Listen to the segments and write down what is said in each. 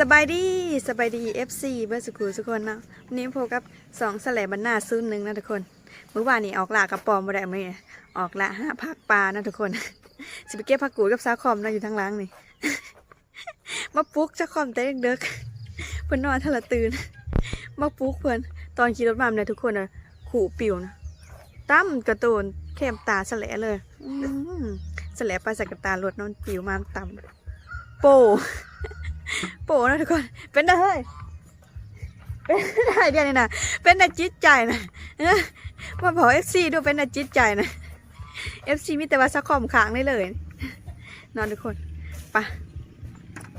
สบายดีสบายดี FC เบอร์สกูทุกคนเนาะวันนี้พบกับสองแสลบบันหน้าซุนหนึ่งนะทุกคนเมื่อวานนี้ออกลากระปอมมาได้ไหมอออกละห้าพักปลานะทุกคนสิไปเก็บผักกูดกับสาคอมนะอยู่ทางหล่างนี่มาปลุ๊กสาคอมแต่เด็กๆเพิ่นนอนทะละตื่นมาปลุ๊กเพิ่นตอนขี่รถมาเนี่ยทุกคนอะขู่ปิวนะตั้มกระตูนเข้มตาแสลเลยอืมแสลไปใส่กระตารถนอนปิวมาต่ำโป โปนะทุกคน เป็นได้เฮ้ยเป็นได้เดียวนี่นะเป็นได้จิตใจนะมาบอกเอฟซีดูเป็นได้จิตใจนะเอฟซีมีแต่ว่าสักคอมค้างได้เลย นอนทุกคนปะ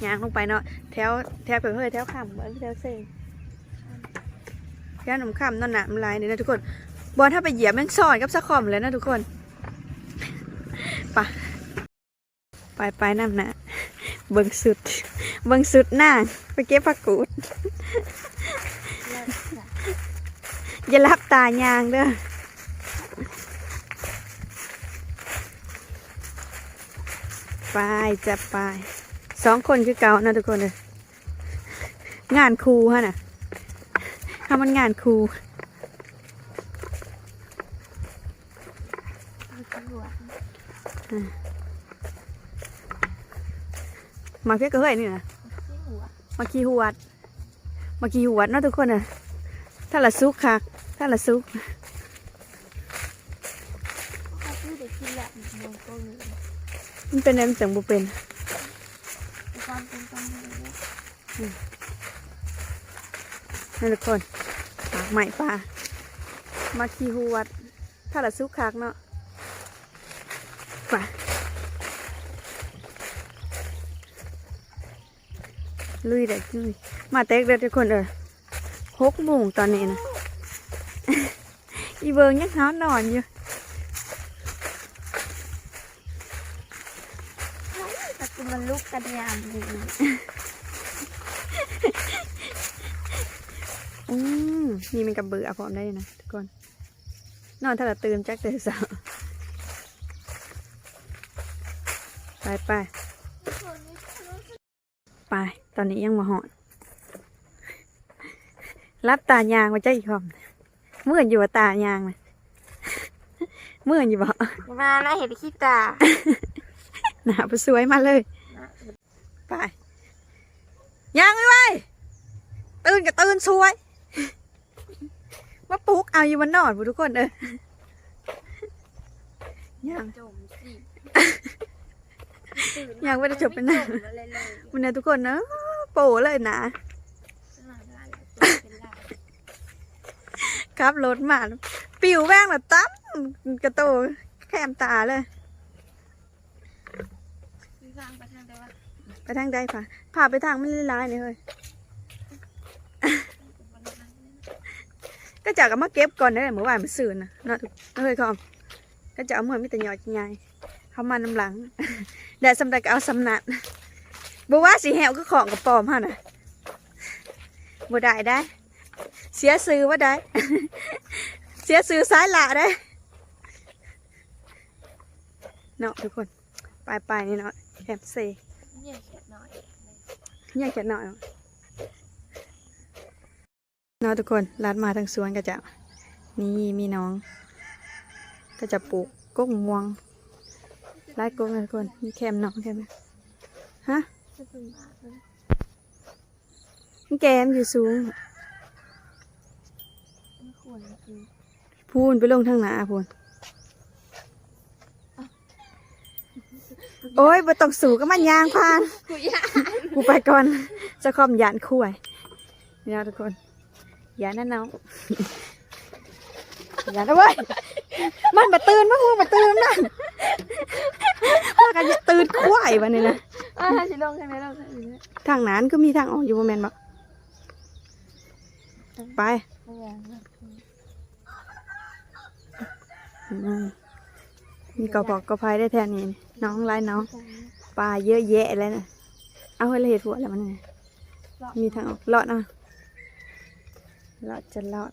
ยางลงไปเนาะแถวแถวเผยเฮ้ยแถวขำเหมือนแถวเซงแถวหนุ่มขำนอนหนามลายเนี่นะทุกคนบอลถ้าไปเหยียบแม่งซ่อนกับสักคอมเลยนะทุกคนปะไปไปน้ำหนะ เบิ่งสุด เบิ่งสุดหน้าไปเก็บผักกูด อย่ารับตายางเด้อไปจะไปสองคนคือเก่านะทุกคนเลยงานครูฮะน่ะทำมันงานครู มาเพียกก็เฮ้ยนี่นะมาขี่หวด มาขี่หวดเนาะทุกคนอะถ้าละซุกค่ะ ถ้าละซุกเขาพูดแต่กินแหละมันก็มีมันเป็นอะไรมันจังบุเป็นความเป็นความเป็นนี่ทุกคนปากใหม่ปลามาขี่หวด ถ้าละซุกคักเนาะไปลุ ยเด็กลุยมาเต็กเด็กทุกคนเออหกโมงตอนนี้นะอีเบิงยังนอนนอนอยู่แต่กูมันลุกกันยามดีอืมนี่มันกับเบื่อพร้อมได้นะทุกคน นอนถ้าเราตื่นจักเตอสาวไปไปไป ตอนนี้ยังมาหอนรับตายางมาจ้าอีกคอมเมื่อนอยู่ว่าตายางนะเมื่อนอยู่บ่มาแล้วเห็นขี้ตาหนาไปสวยมาเลย ไปยางไว้ไว้ตื่นกับตื่นสวยมาปลุกเอาอยู่วันนอนบุทุกคนเออยางจมสิ อยากไม่ได้จบเป็นหน้าอะไรเลยวันนี้ทุกคนนะโปเลยนะครับรถมาปิวแว่งแบบตั้มกระโตแคมตาเลยมีฟังประทางแต่ว่าไปทางใดค่ะพาไปทางไม่ร้ายเลยเฮ้ยก็จากกันมาเก็บก่อนได้เมื่อวานมันสื่อนะเนาะทุกเฮ้ยคอมก็จะเอาเหมือนมีแต่หยอดใหญ่ เขามาน้ำหลังแดดสำได้ก็เอาสำนัดบอกว่าสีแหวก็ของกับปลอมฮะน่ะบ่ได้ได้ เสียซื้อว่าได้ เสียซื้อซ้ายหละได้เนาะทุกคนไปไปๆนี่เนาะแคมเซเนี่ยเขียนหน่อยอยากจะหน่อยเนาะทุกคนลัดมาทางสวนก็จะนี่มีน้อง ก็จะปลูกก้งม่วง ไล่ก้งนทุกคนมีแคมน้องแคมนะฮะจะเป็นหมาเลยมันแกมอยู่สูงพูนไปลงทางหนาพูนโอ้ยบ่ต้องสูงก็มันยางพานกูยากูไปก่อนจะคอมยานคุยนี่นะทุกคนยานนั่นน้องยานนะเว้ย มันมาตื่นมาพูมาตื่นนั่นพากันจะตื่นควายวันนี้นะอ่าชิลงใช่ไหมลงใช่ไหมทางนั้นก็มีทางออกอยู่บ่แมนบอกไปไม่ยังอืมมีกระบอกกระพายได้แทนนี่น้องไรน้องปลาเยอะแยะเลยนะเอาให้ละเอียดหัวแล้วมันนี่มีทางออกเลาะนะเลาะจะเลาะ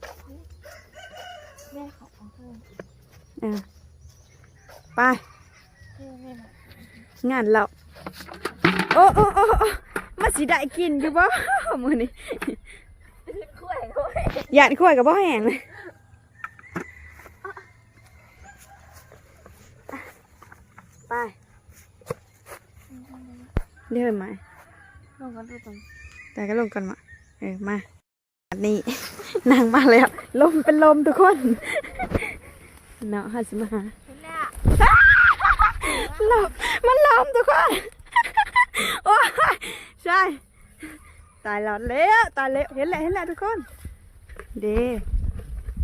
แม่ของเพื่อน อ่าไปเพื่อนแม่งานเราโอ้โอ้โอ้โอ้มาสิได้กินอยู่บ่มื้อนี้ข่วยข่วยหยาดข่อยกับบ่แห้งเลยไปเดินมาลงกันดูตรงแต่ก็ลงกันมาเออมาอันนี้นางมาแล้วลมเป็นลมทุกคน เนาะฮัสมาหาเห็นแล้วลมมันลมทุกคนโอ้ยใช่ตายแล้วเละตายเละเห็นแล้วเห็นแล้วทุกคนเด้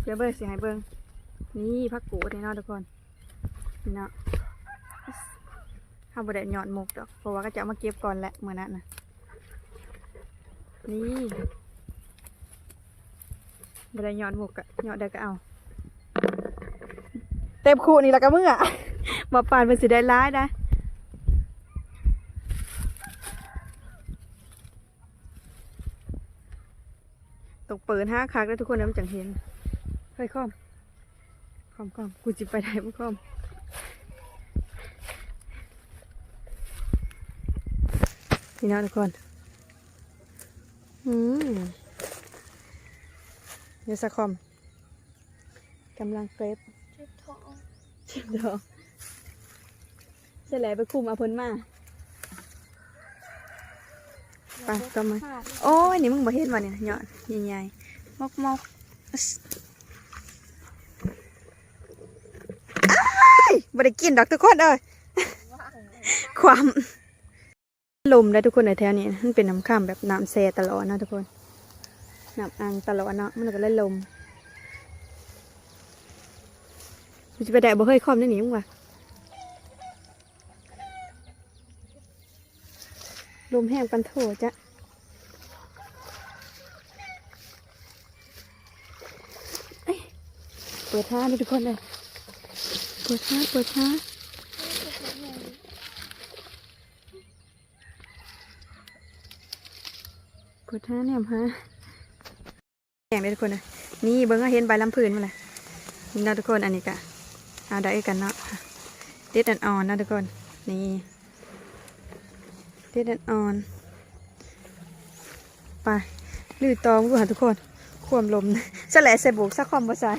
เดี๋ยวเบิ่งสิให้เบิ่งนี่พักกูดเนาะทุกคนนี่เนาะข้าวบดได้หยอดหมกดอกเพราะว่าก็จะเอามาเก็บก่อนแหละเมื่อนั้นนะนี่บดได้หยอดหมกอะหยอดเด็กก็เอา เต็มคู่นี่แล้วก็มึงอะบ่ปานเป็นสิได้ร้ายนะตกเปิดห้าคักแล้วทุกคนนะมันจังเห็นเฮ้ยคอมคอมคอมกูจิไปได้บุคอมนี่นะทุกคนอืมเดี๋ยวสักคอมกำลังเฟเจ็บท้อง เจ็บดอกเสร็จแล้วไปคุมเอาเพิ่นมาไปต่อมาโอ้ยนี่มึงบ่เห็นวะเนี่ยหยอดใหญ่ๆมอกมอกอึ๊สอ้ายบ่ได้กินดอกทุกคนเอ้ยว่างเลยความลมได้ทุกคนในแถวนี้มันเป็นน้ำข้ามแบบน้ำแซ่ตลอดนะทุกคนน้ำอ่างตลอดเนาะมันก็เลยลม มันจะไปได้บ่เคยคอมได้หนิมึงวะลมแห้งปันโถจ้ะเอ้ยเปิดท่าเลยทุกคนเลย เปิดท่าเปิดท่ากดท่าเนี่ยฮะแข่งเลยทุกคนนะนี่เบิ้งก็เห็นใบลำพื้นมาเลยนี่นะทุกคนอันนี้กะ เอาได้กันเนาะเด็ดอันอ่อนนะทุกคนนี่เด็ดอันอ่อนไปลือตอมกูหาทุกคนควมลมสแลใส่บุกสักคอมบ่ใส่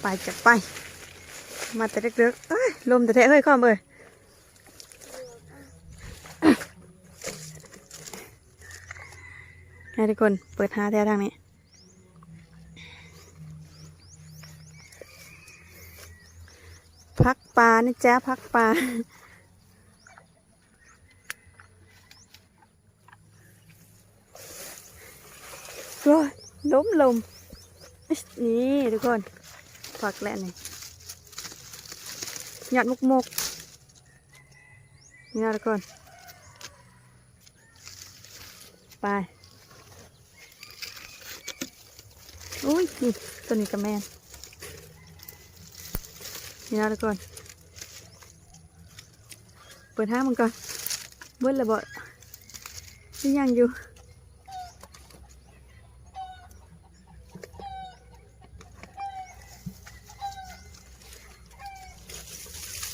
ไปจะไป มาแต่เด็กๆเอ้ยลมแต่แท้เฮ้ยคอมเอ้ยให้ทุกคนเปิดหาแถวทางนี้ พัก ปลานะจ๊ะพักปลาโอ้ยล้มลม นี่ทุกคนฝักแหละนี่หยอดมุกมกนี่นะทุกคน ไปอุ้ยนี่ตัวนี้กับแมนนี่นะทุกคน เปิดห้างมันก่อนเบิ้ลระเบิดนี่ยังอยู่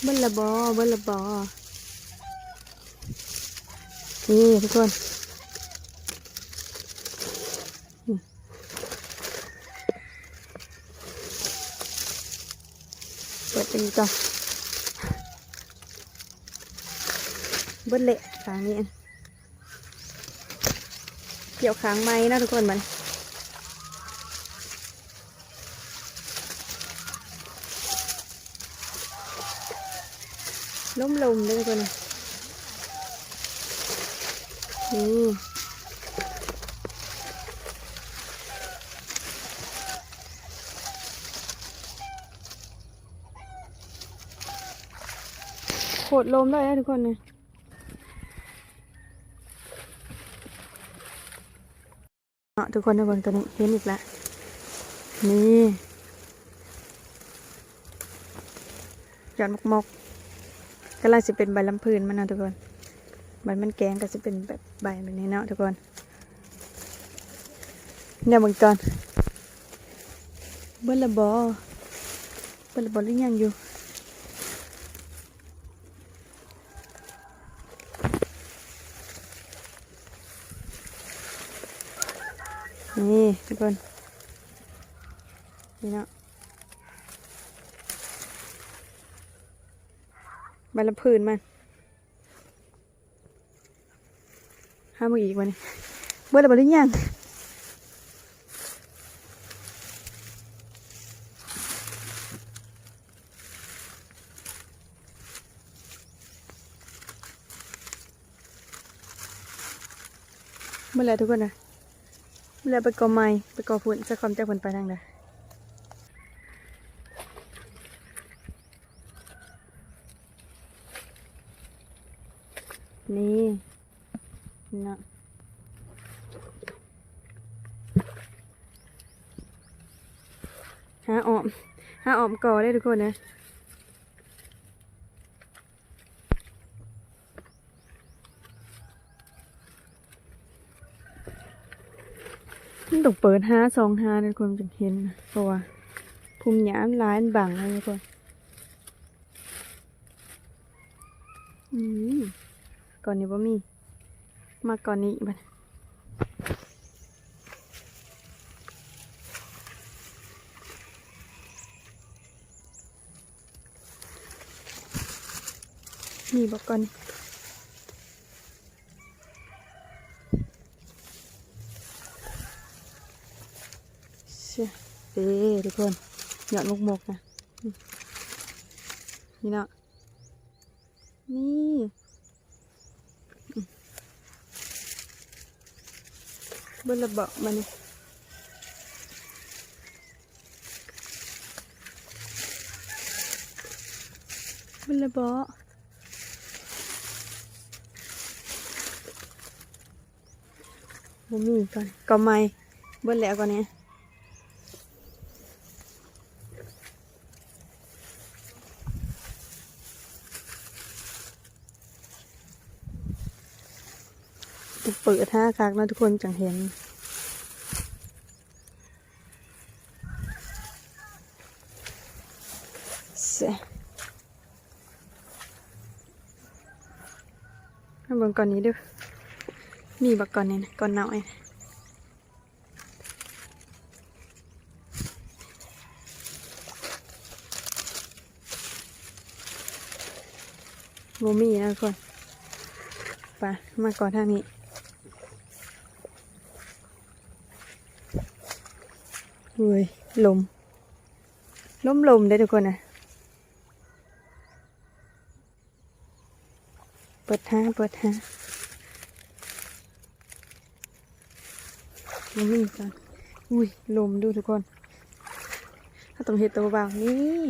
เบิ้ลระบอเบิ้ลระบอนี่ทุกคนเปิดเป็นก่อน เบิ้ลเละขางนี้เกี่ยวขางไม้นะทุกคนมันล้มลมเลยทุกคนนี่โคตรลมเลยนะทุกคนเนี่ยเนาะ ทุกคนทุกคนตัวนี้เห็นอีกแล้วนี่ยอดมกมกก็ลังจะเป็นใบลำพืนมันนะทุกคนใบมันแกงก็จะเป็นแบบใบแบบนี้เนาะทุกคนเนี่ยบางตอนเบลละบอเบลละบอหรือยังอยู่ นี่นนี่เนาะใบละพื้นมันห้ามืออีกวันนี้เบิดแล้วบ่หรือยังเมื่อไรทุกคนนะ เมื่อไปกอไม้ไปกอฝุ่นจะความจากผลไปทางใดนี่นะหาออมหาออมก่อได้ทุกคนนะ มันต้องเปิดห้าสองห้าทุกคนจึงเห็นนะเพราะว่าภูมิหยามร้ายมันบังเลยทุกคนอืมก่อนนี้บ่มี มาก่อนนี้บัดนี่บอกก่อนเชี่ยเด้ ทุกคนหยอดมกมกนะนี่เนาะนี่บนระเบาะมันนี่บนระเบาะบ่มีก่อนก็ไม่เบิ้แล้วก่อนเนี้ยต้องเปิดห้าครั้งนะทุกคนจังเห็น เสะมาเบิ่งก่อนนี้ดูนี่บักก่อนนี่นะก่อนเนาไอ้โมมี่นะทุกคนไปมาก่อนทางนี้ เว้ยลมล้มลมได้ทุกคนนะเปิดห้าเปิดห้ามาวิ่ก่อนอุ้ยลมดูทุกคนถ้าต้องเห็ดตัวเบาๆนี่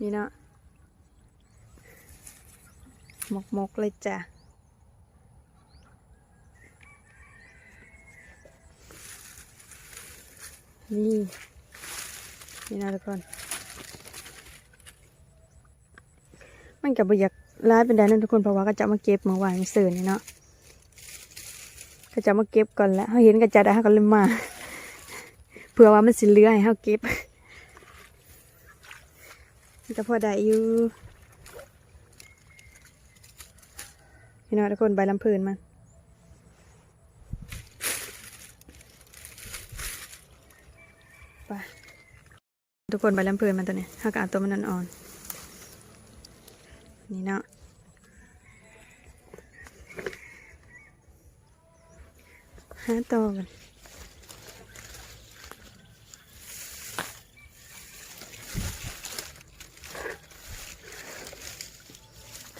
นี่เนาะหมกมกๆเลยจ้ะ นี่นี่นะทุกคนมันกับบอยากร้ายเป็นได้นั่นทุกคนเพราะว่าก็จะมาเก็บเมื่อวานเสือนี่เนาะก็จะมาเก็บก่อนแล้วเขาเห็นก็จะได้เขาก็เลยมาเผื่อว่ามันสิเลือให้เขาเก็บมันก็พอได้อยู่พี่น้องทุกคนใบลำเพลินมัน ไปทุกคนใบลำเพลินมันตัวนี้ถ้าก็เอาตัวมันอ่อนๆนี่เนาะหาตัวกัน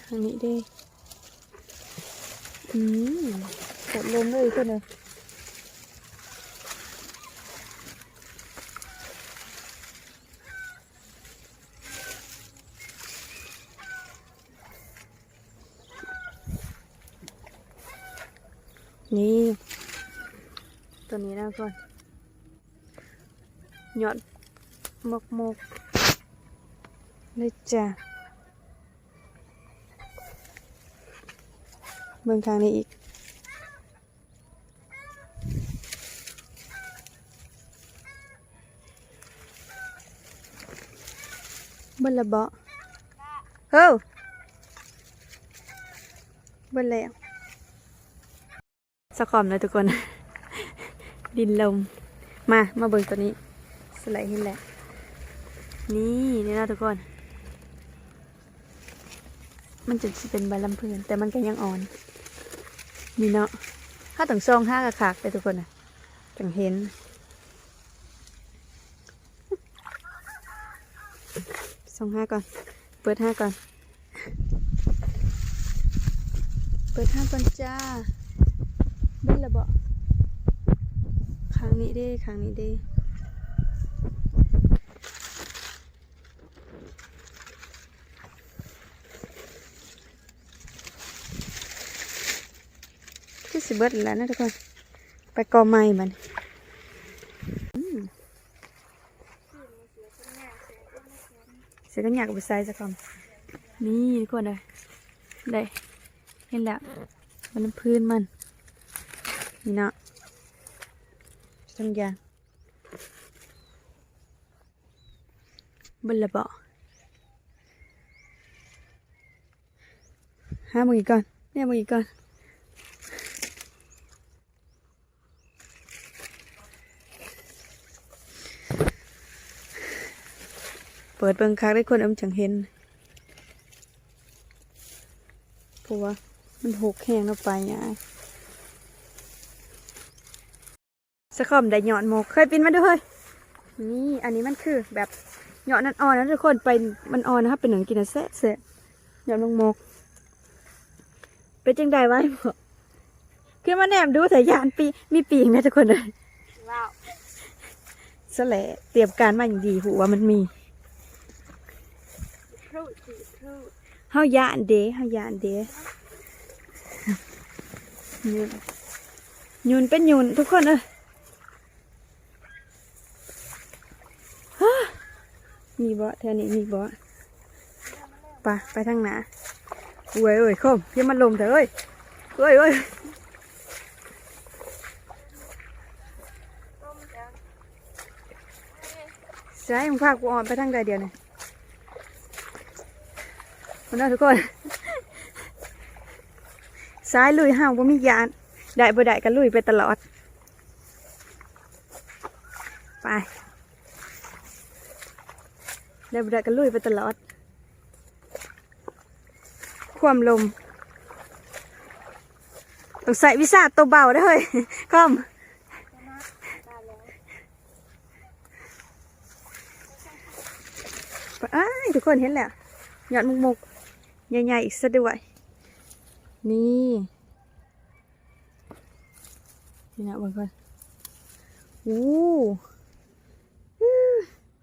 ทางนี้ด้อืมกดลมเลยคนเลยนี่ ตัว นี้นะก่อนหยอดมกมกเลยจ้ะเบิ่งทางนี้อีกเบิ่นละเบาะเฮ้ยเบิ่นแล้วสะกอมเลยทุกคน ดินลม มา มาเบิ่งตัวนี้สไลด์เห็นแหละ นี่นี่นะทุกคน มันจะเป็นใบลำพืนแต่มันก็ยังอ่อน นี่เนาะถ้าต้องซองห้ากระขากไปทุกคนนะจังเห็น ซองห้าก่อน เปิดห้าก่อน เปิดห้าก่อนจ้าเบิ้ลละเบา ครั้งนี้ด้ครั้งนี้ด้คือสิเบิดแล้วนะทุกคน ไปกอไม้มันเสียกันอยากเอาไปใส่สักคำนี่ทุกคนเลยได้เห็นแล้วมันพื้นมัน นี่เนาะ สังยางบนละเบาหามึงอีกก่อนเนี่ยมึงอีกก่อนเปิดเบิ่งคักได้คนเอ็มจังเห็นเพราะว่ามันหกแห้งแล้วไปไง สะคอมได้หยอดหมกเคยปีนมาด้วยนี่อันนี้มันคือแบบหยอดนั่นอ่อนนะทุกคนไปมันอ่อนนะครับเป็นหนังกินนะแซ่แซ่หยอดลงหมกเป็นจังใดไว้บอกขึ้นมาแนมดูแต่ยานปีมีปีกนะทุกคนเลยว้าวสแหละเตรียมการมาอย่างดีหูว่ามันมีครูสีครูเฮายานเดเฮายานเดยุนยุนเป็นยุนทุกคนเอ้ยฮะ มีบ่แถวนี้มีบ่ไปไปทางหนาเว้ยเอ้ยคมเพี่มันลมเถอะเอ้ยเอ้ยเอ้ยต้มจังใช่มึงพากูออนไปทางใดเดียวเนี่ยคนนั้นทุกคนซ้ายลุยห้าวว่ามียานได้บ่ได้ก็ลุยไปตลอด ไป ได้บดก็ลุยไปตลอด ความลมต้องใส่วิสาตัวเบาได้เฮ้ยคอมอ้ทุกคนเห็นแล้วยอดมุกมุกใหญ่ๆอีกซะด้วย นี่นี่นะบางคนอู้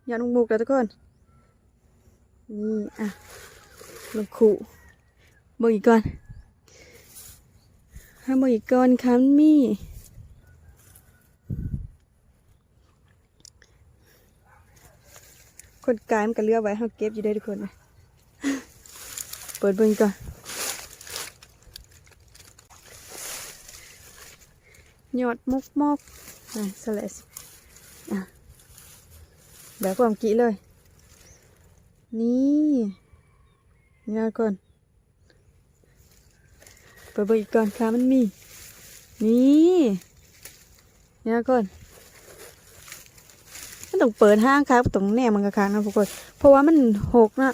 ยอดมุกมุกแล้วทุกคน นี่อะลงขู่เบิ่งอีกก่อนให้เบิ่งอีกก่อนคันมีคนกายมันก็เลือกไว้ให้เราเก็บอยู่ได้ทุกคนเลยเปิดเบิ่งก่อนยอดมุกมอกอะสลัดอะแบบความกี้เลย นี่งาก่อนเปิดเบิ่งอีกก่อนค่ะมันมี นี่งาก่อนมันต้องเปิดห้างครับตรงแนวมันกระคางนะทุกคนเพราะว่ามันหกนะ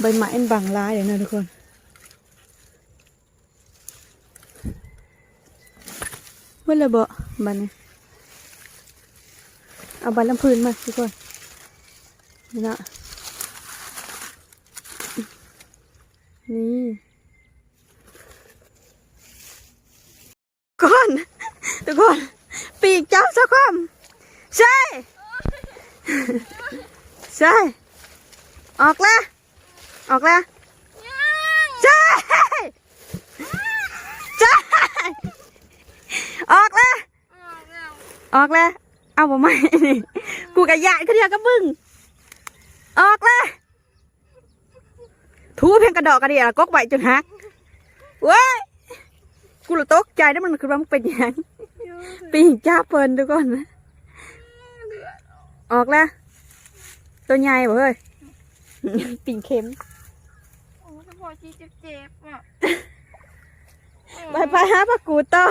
ใบไม้มันบังร้ายเลยนะทุกคนเมื่อไรบ่บันเอาใบลำพื้นมาทุกคน นี่นะนี่ก่อนทุกคนปีกจับสักความใช่ใช่ออกแล้วออกแล้วใช่ใช่ออกแล้วออกแล้วเอาผมไม่นี่กูกะยายก็เดียวก็บึ้ง ออกแล้วทูเพียงกระดอกกระเดียกกใบจนหักเว้ยกูละตกใจแล้วมันคือว่ามันเป็นยังปีกจ้าเปินทุกคนนะออกแล้วตัวใหญ่บ่เฮ้ยปีกเข็มโอ้ยพอที่เจ็บๆอะไปไปหาปลากูต่อ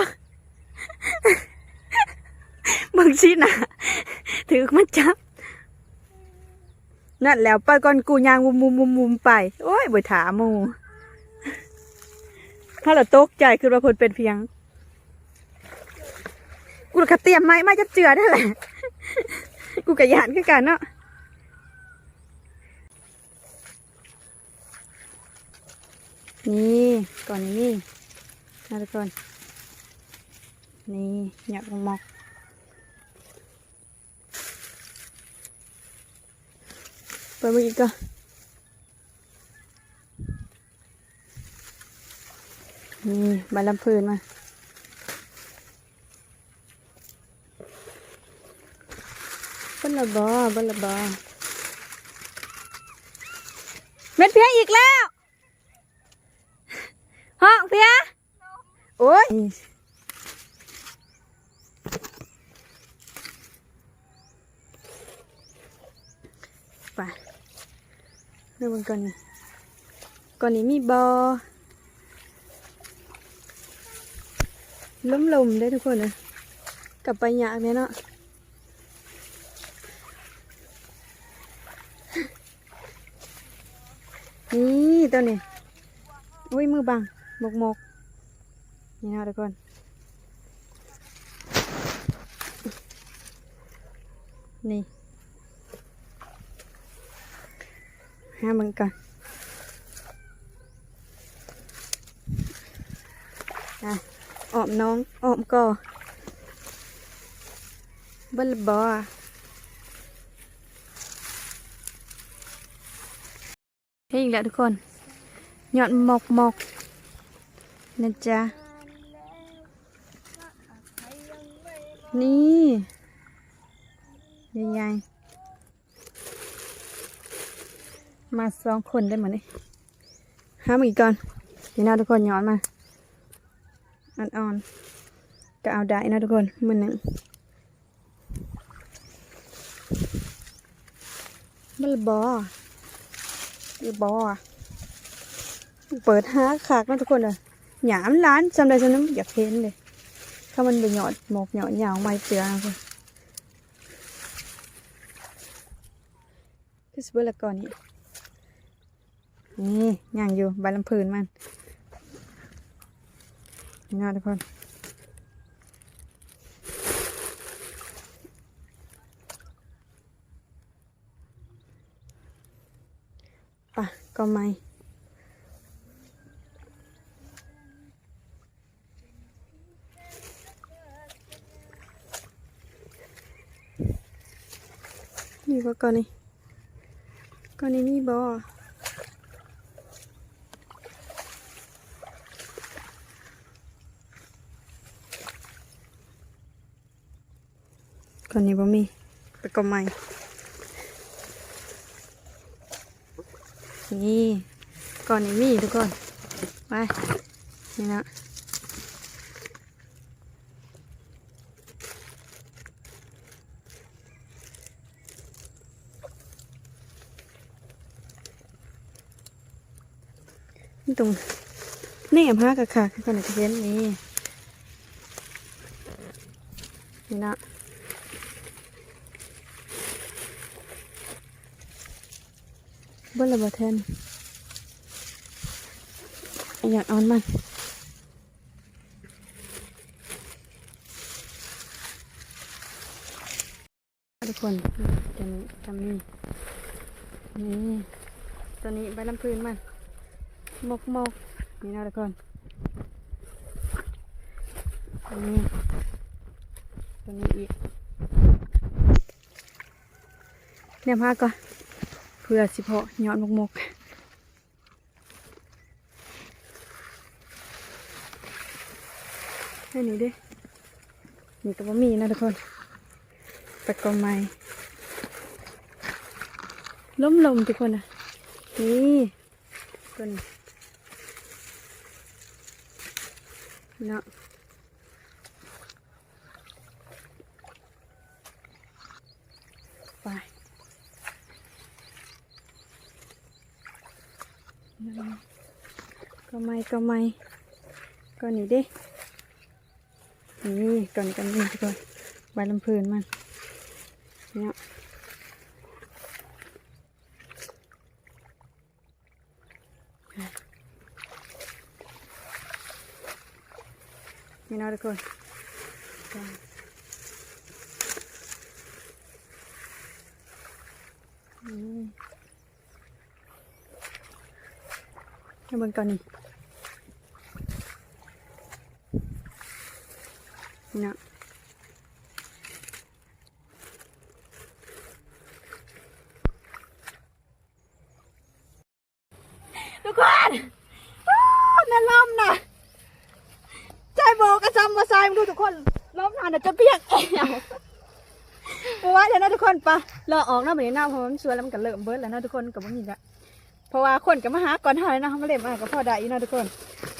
มึงชี้หนาถือมาจับ นั่นแล้วไปก่อนกูยางมุมมุมมุมมุมไป โอ้ยบ่ถามมูถ้าเราตกใจคือว่าพนเป็นเพียง กูก็เตรียมไม้มาจับเจือได้แหละ กูกะยานคือกันเนาะนี่ก่อนนี้นะทุกคนนี่หยักมอก เปิดมืออีกก่อนนี่บาลำพืนมาบนละบอบนละบอเม็ดเพียอีกแล้วห้องเพียโอ้ยไป เรื่องมันก่อนนี่ก่อนนี้มีบอล้มลมได้ทุกคนนะกลับไปยากเนี่ยเนาะนี่ตัวนี้อุ้ยมือบังมกมกนี่นะทุกคนนี่ หามันก่อนอะออมน้องออมก่อบัลบอเฮ้ยอีกแล้วทุกคนหยอดหมกหมกนะจ๊ะ นี่ยังไง มาสองคนได้เหมือนนี่ห้ามอีกก่อนนี่นะทุกคนหย้อนมาอ่อนๆก็เอาได้นะทุกคนมือหนึ่งบัลบอบัลบอเปิดห้าขากนะทุกคนเลยหยามร้านจำได้จำนั้นอยากเห็นเลยถ้ามันไปหยอดหมกหยอดยาวไม่เจือนะคุณคือสเบอร์ละก่อนนี่ นี่ย่างอยู่ใบลำพืนมันนี่นะทุกคนป่ะก็ไม่นี่ก็ก่อนนี่ก่อนนี้มีบ่อ ก่อนนี้บ่มีไปก็ไม่ นี่ก่อนนี้มีทุกคนไปนี่นะนี่ตรงนี่แอมห้ากะค่ะคือก่อนจะเห็นนี่นี่นะ บิ้ลระเบิดแทนอยากเออนมันทุกคนจะมีทำนี่นี่ตัวนี้ใบลำพื้นมันมกมกนี่นะทุกคนนี่ตัวนี้อีกเนี่ยพาก่อน พื่อสิเพาะยอดมกมกให้นี่ดินี่ก็บ่มีนะทุกคนไปกอไม้ล้มลมทุกคนอะนี่ตัวนี้เนาะไป ก็ไม่ก็ไม่ก็หนีดินี่ก่อนกันนี่ทุกคนใบลำเพลินมันเนี่ยนี่นาะทุกคนนี่ให้ เบิ่งก่อนนี่นะทุกคนอ้าวน่าล้มนะใจโบกระซำมาใส่มาดูทุกคนล้มนานเดี๋ยวจะเปียกเอวเพราะว่าเดี๋ยวนะทุกคนปะรอออกนะแบบนี้นะเพราะว่ามันสวยแล้วมันก็เริ่มเบิร์ดแล้วนะทุกคนกับมันอีกละ เพราะว่าคนกับมาหาก่อนเท่าไหร่นะเขามาเล่นมากับพ่อได้อยู่นะทุกคน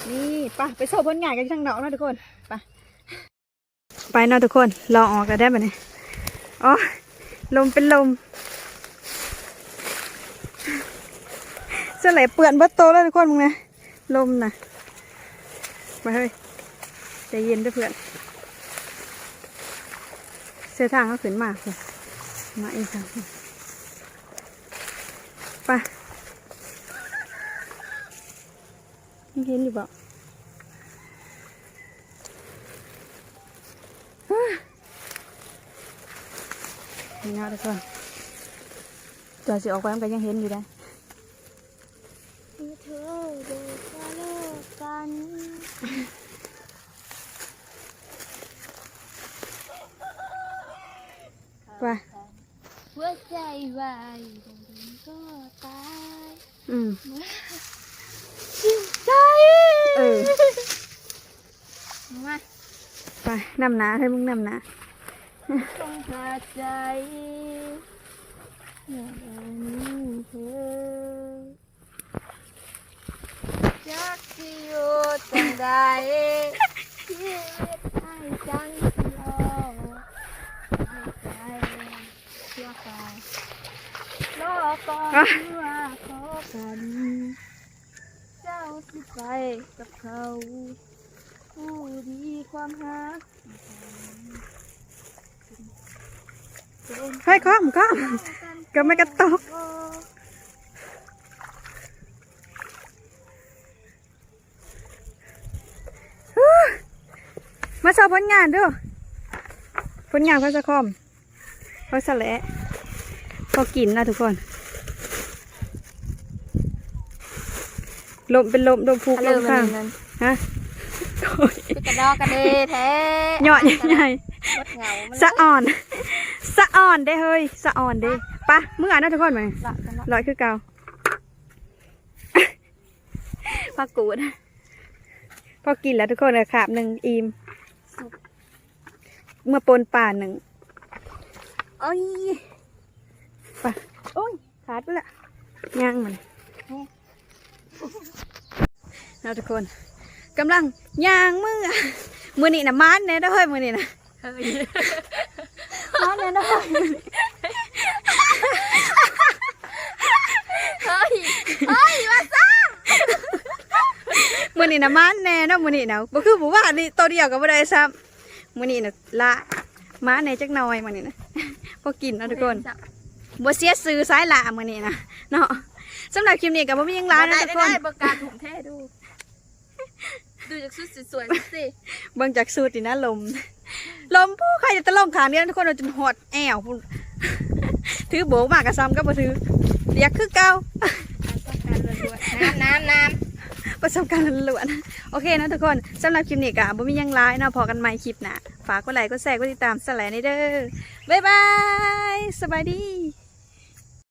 นี่ปะไปโซ่ผลงานกันที่ทางนอกนะทุกคนไปไปนะทุกคนรอออกกันได้ไหมเนี่ยอ๋อลมเป็นลมเสลเปื่อนบัดโตแล้วทุกคนมึงนะลมนะมาเฮ้ยใจเย็นด้วยเพื่อนเส้นทางเขาขึ้นมากเลยมาอีกทางไปยัง เห็นอยู่เปล่าฮ่านี่นะทุกคนจอยสิออกไปมันก็ยังเห็นอยู่ได้ที่เธอเดินก็เลิกกันไปหัวใจวายเดินก็ตายอืม ใจเออ มาไปนำหนาให้มึงนำหนาจงพาใจเหนื่อยเธอจากที่อยู่จังใดชีวิตให้จังที่รอให้ใจเชื่อใจรอก่อนที่ว่าขอกัน เจ้าสิไปกับเขาผู้ดีความหักเฮ้ยข้อมข้อมก็ไม่กระตกมาสอบผลงานด้วยผลงานเขาจะคอมเขาสะแหละพอกินนะทุกคน ลมเป็นลมลมพูกลมข้างฮะคือกระดอกกระเดแท้เหยาะใหญ่รถเหงามันๆสะอ่อน สะอ่อนได้เฮ้ย สะอ่อนได้ปะเมื่อนะทุกคนมาละกันละลอยคือเก่าพอกูดพอกินแล้วทุกคนเลยขาบหนึ่งอิ่มเมื่อปนป่าหนึ่งโอ้ยไปโอ้ยขาดไปละย่างมัน แล้วทุกคนกำลังย่างมือมือนี่นะมันเนี่ยเด้อเฮ้ยมือนี่นะมันเนี่ยเด้อเฮ้ยมื้อนี้เฮ้ยเฮ้ยมาซ่ามือนี่นะมันแน่เนาะมือนี่นะบ่คือบ่ว่านี่ตัวเดียวก็บ่ได้ซ้ำมือนี่นะละมาแน่จักหน่อยมือนี่นะพอกินเนาะทุกคนบ่เสียซื้อสายละมือนี่นะเนาะ สำหรับคลิปนี้ก็บ่มีหยังหลายได้นะทุกคได้นได้ประกาศถุงเท่ดู ดูจากชุดสวยๆสิเบิ่งจากสูตรนี่นะลม ลมผู้ใครจะตะลงขางนี้นะทุกคนเราจนหดแอวพุ่นถือโบกมากกะซ้ำก็บ่ถือเรียกคือเก่าน้ำน้ำน้ประสบการณ์ล้วนๆโอเคนะทุกคนสำหรับคลิปนี้ก็บ่มีหยังร้ายเนาะพอกันใหม่คลิปหน้าฝากกดไลค์กดแชร์กดติดตามสไลด์ในเด้อบ๊ายบายสบายดี